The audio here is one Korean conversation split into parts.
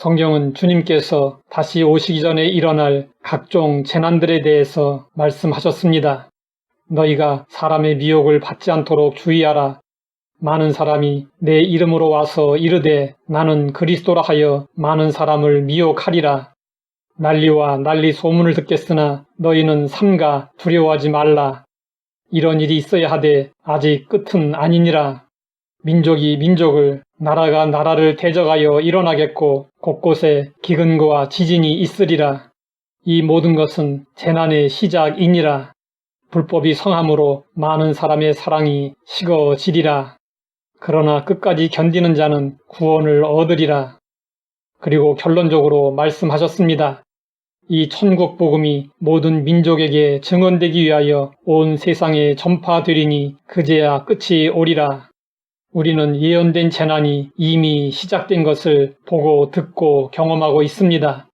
성경은 주님께서 다시 오시기 전에 일어날 각종 재난들에 대해서 말씀하셨습니다. 너희가 사람의 미혹을 받지 않도록 주의하라. 많은 사람이 내 이름으로 와서 이르되 나는 그리스도라 하여 많은 사람을 미혹하리라. 난리와 난리 소문을 듣겠으나 너희는 삼가 두려워하지 말라. 이런 일이 있어야 하되 아직 끝은 아니니라. 민족이 민족을 나라가 나라를 대적하여 일어나겠고 곳곳에 기근과 지진이 있으리라. 이 모든 것은 재난의 시작이니라. 불법이 성함으로 많은 사람의 사랑이 식어지리라. 그러나 끝까지 견디는 자는 구원을 얻으리라. 그리고 결론적으로 말씀하셨습니다. 이 천국 복음이 모든 민족에게 증언되기 위하여 온 세상에 전파되리니 그제야 끝이 오리라. 우리는 예언된 재난이 이미 시작된 것을 보고 듣고 경험하고 있습니다.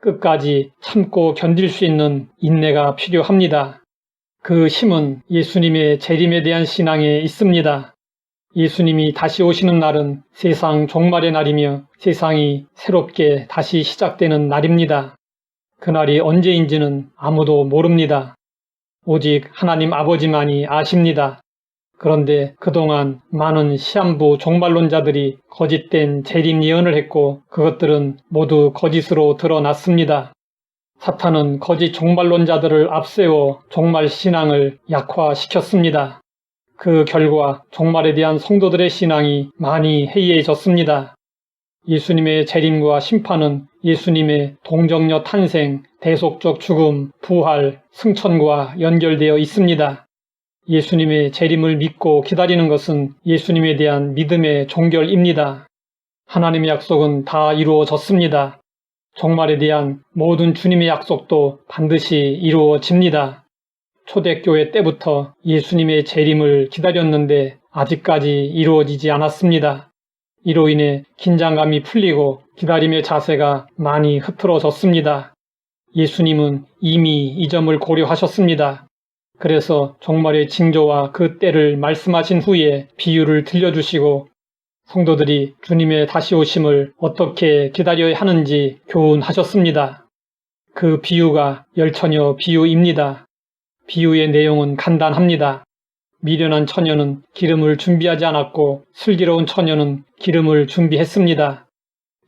끝까지 참고 견딜 수 있는 인내가 필요합니다. 그 힘은 예수님의 재림에 대한 신앙에 있습니다. 예수님이 다시 오시는 날은 세상 종말의 날이며 세상이 새롭게 다시 시작되는 날입니다. 그날이 언제인지는 아무도 모릅니다. 오직 하나님 아버지만이 아십니다. 그런데 그동안 많은 시한부 종말론자들이 거짓된 재림 예언을 했고 그것들은 모두 거짓으로 드러났습니다. 사탄은 거짓 종말론자들을 앞세워 종말 신앙을 약화시켰습니다. 그 결과 종말에 대한 성도들의 신앙이 많이 해이해졌습니다. 예수님의 재림과 심판은 예수님의 동정녀 탄생, 대속적 죽음, 부활, 승천과 연결되어 있습니다. 예수님의 재림을 믿고 기다리는 것은 예수님에 대한 믿음의 종결입니다. 하나님의 약속은 다 이루어졌습니다. 종말에 대한 모든 주님의 약속도 반드시 이루어집니다. 초대교회 때부터 예수님의 재림을 기다렸는데 아직까지 이루어지지 않았습니다. 이로 인해 긴장감이 풀리고 기다림의 자세가 많이 흐트러졌습니다. 예수님은 이미 이 점을 고려하셨습니다. 그래서 종말의 징조와 그 때를 말씀하신 후에 비유를 들려주시고 성도들이 주님의 다시 오심을 어떻게 기다려야 하는지 교훈하셨습니다. 그 비유가 열처녀 비유입니다. 비유의 내용은 간단합니다. 미련한 처녀는 기름을 준비하지 않았고 슬기로운 처녀는 기름을 준비했습니다.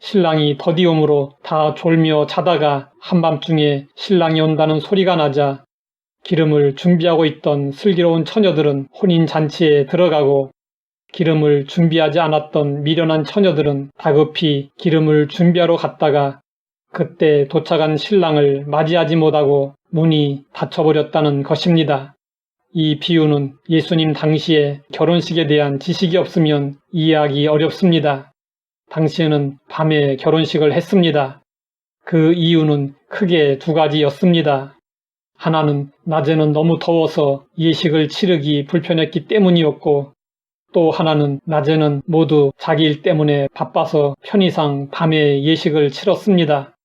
신랑이 더디움으로 다 졸며 자다가 한밤중에 신랑이 온다는 소리가 나자 기름을 준비하고 있던 슬기로운 처녀들은 혼인 잔치에 들어가고 기름을 준비하지 않았던 미련한 처녀들은 다급히 기름을 준비하러 갔다가 그때 도착한 신랑을 맞이하지 못하고 문이 닫혀버렸다는 것입니다. 이 비유는 예수님 당시에 결혼식에 대한 지식이 없으면 이해하기 어렵습니다. 당시에는 밤에 결혼식을 했습니다. 그 이유는 크게 두 가지였습니다. 하나는 낮에는 너무 더워서 예식을 치르기 불편했기 때문이었고 또 하나는 낮에는 모두 자기 일 때문에 바빠서 편의상 밤에 예식을 치렀습니다.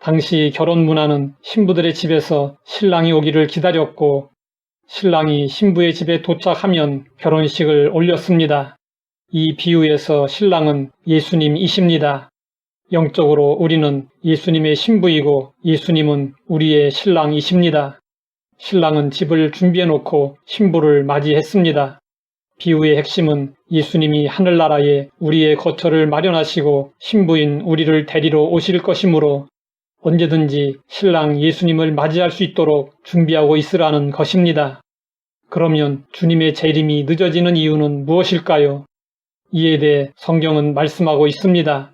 당시 결혼 문화는 신부들의 집에서 신랑이 오기를 기다렸고 신랑이 신부의 집에 도착하면 결혼식을 올렸습니다. 이 비유에서 신랑은 예수님이십니다. 영적으로 우리는 예수님의 신부이고 예수님은 우리의 신랑이십니다. 신랑은 집을 준비해 놓고 신부를 맞이했습니다. 비유의 핵심은 예수님이 하늘나라에 우리의 거처를 마련하시고 신부인 우리를 데리러 오실 것이므로 언제든지 신랑 예수님을 맞이할 수 있도록 준비하고 있으라는 것입니다. 그러면 주님의 재림이 늦어지는 이유는 무엇일까요? 이에 대해 성경은 말씀하고 있습니다.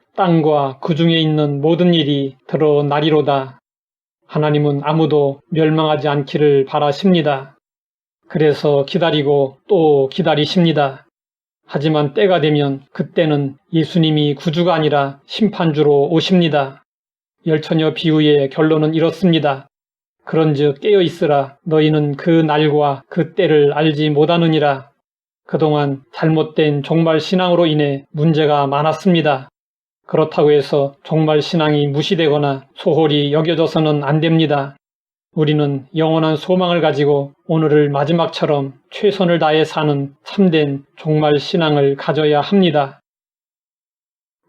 땅과 그 중에 있는 모든 일이 드러나리로다. 하나님은 아무도 멸망하지 않기를 바라십니다. 그래서 기다리고 또 기다리십니다. 하지만 때가 되면 그때는 예수님이 구주가 아니라 심판주로 오십니다. 열처녀 비유의 결론은 이렇습니다. 그런즉 깨어 있으라 너희는 그 날과 그 때를 알지 못하느니라. 그동안 잘못된 종말 신앙으로 인해 문제가 많았습니다. 그렇다고 해서 종말 신앙이 무시되거나 소홀히 여겨져서는 안 됩니다. 우리는 영원한 소망을 가지고 오늘을 마지막처럼 최선을 다해 사는 참된 종말 신앙을 가져야 합니다.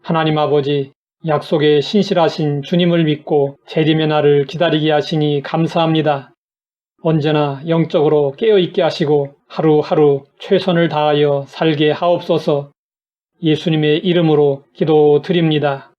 하나님 아버지, 약속에 신실하신 주님을 믿고 재림의 날을 기다리게 하시니 감사합니다. 언제나 영적으로 깨어있게 하시고 하루하루 최선을 다하여 살게 하옵소서 예수님의 이름으로 기도드립니다.